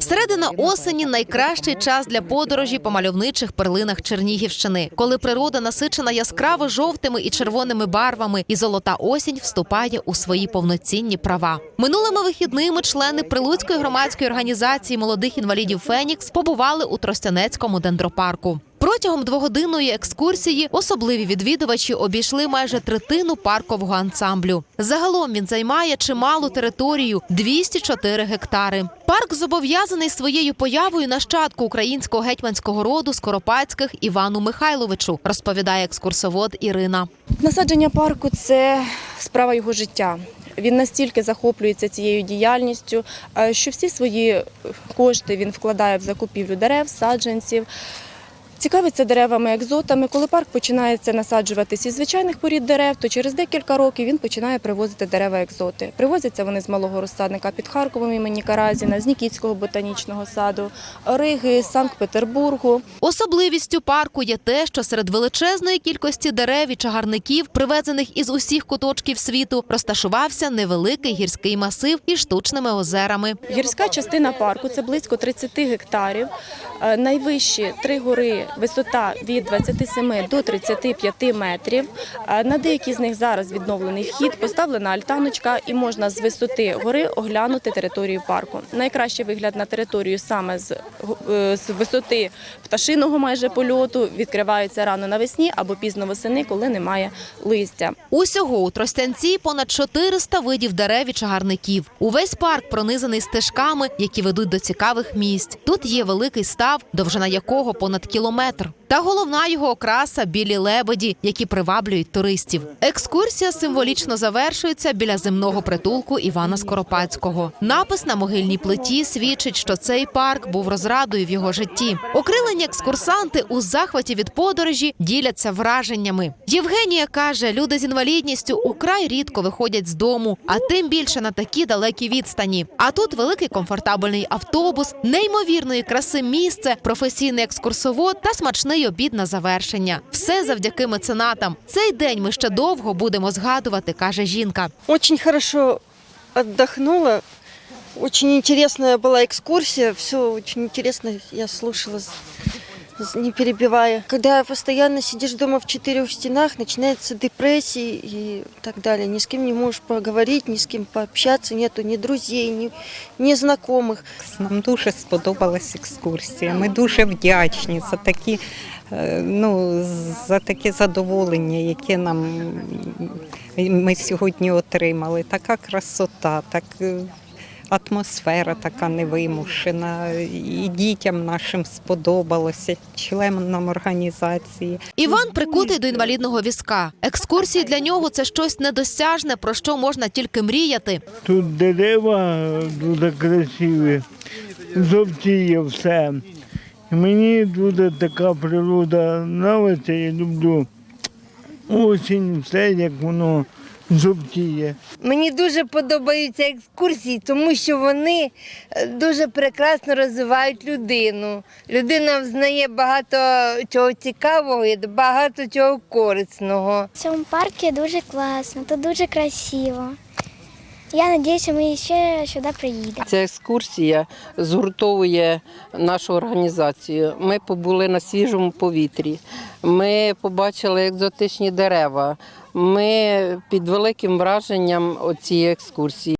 Середина осені найкращий час для подорожі по мальовничих перлинах Чернігівщини, коли природа насичена яскраво жовтими і червоними барвами, і золота осінь вступає у свої повноцінні права. Минулими вихідними члени Прилуцької громадської організації молодих інвалідів Фенікс побували у Тростянецькому дендропарку. Протягом двогодинної екскурсії особливі відвідувачі обійшли майже третину паркового ансамблю. Загалом він займає чималу територію 204 гектари. Парк зобов'язаний своєю появою нащадку українського гетьманського роду Скоропадських Івану Михайловичу, розповідає екскурсовод Ірина. Насадження парку це справа його життя. Він настільки захоплюється цією діяльністю, е, що всі свої кошти він вкладає в закупівлю дерев, саджанців. Цікавиться деревами екзотами. Коли парк починається насаджуватись із звичайних порід дерев, то через декілька років він починає привозити дерева екзоти. Привозяться вони з малого розсадника під Харковом імені Каразіна, з Нікітського ботанічного саду, Риги, Санкт-Петербургу. Особливістю парку є те, що серед величезної кількості дерев і чагарників, привезених із усіх куточків світу, розташувався невеликий гірський масив із штучними озерами. Гірська частина парку це близько 30 гектарів. Е, Найвищі три гори, висота від 27 до 35 метрів. На деякі з них зараз відновлений вхід, поставлена альтаночка і можна з висоти гори оглянути територію парку. Найкращий вигляд на територію саме з, е, з висоти пташиного майже польоту відкривається рано навесні або пізно восени, коли немає листя. Усього у Тростянці понад 400 видів дерев і чагарників. Увесь парк пронизаний стежками, які ведуть до цікавих місць. Тут є великий став, довжина якого понад кілометр кілометр. Та головна його окраса білі лебеді, які приваблюють туристів. Екскурсія символічно завершується біля земного притулку Івана Скоропадського. Напис на могильній плиті свідчить, що цей парк був розрадою в його житті. Окрилені екскурсанти у захваті від подорожі діляться враженнями. Євгенія каже, люди з інвалідністю украй рідко виходять з дому, а тим більше на такі далекі відстані. А тут великий комфортабельний автобус, неймовірної краси місце, професійний екскурсовод та смачний обід на завершення. Все завдяки меценатам. Цей день ми ще довго будемо згадувати, каже жінка. Очень хорошо віддихнула, Очень интересная была экскурсия. Все очень интересно. Я слушала, не перебивая. Когда постоянно сидишь дома в четырех стенах, начинается депрессия и так далее. Ни с кем не можешь поговорить, ни с кем пообщаться. Нету ни друзей, ни, ни знакомых. Нам дуже сподобалась екскурсія. Ми дуже вдячні за такі, е, ну, за таке задоволення, яке нам ми сьогодні отримали. Така красота, так. Атмосфера така невимушена, і дітям нашим сподобалося, членам організації. Іван прикутий до інвалідного візка. Екскурсії для нього це щось недосяжне, про що можна тільки мріяти. Тут дерева дуже красиві, жовтіє все. Мені дуже така природа подобається, я люблю осінь, все як воно жовтіє. Мені дуже подобаються екскурсії, тому що вони е, дуже прекрасно розвивають людину. Людина взнає багато чого цікавого і багато чого корисного. В цьому парку дуже класно, тут дуже красиво. Я сподіваюся, ми ще сюди приїдемо. Ця екскурсія згуртовує нашу організацію. Ми побули на свіжому повітрі, ми побачили екзотичні дерева. Ми під великим враженням цієї екскурсії.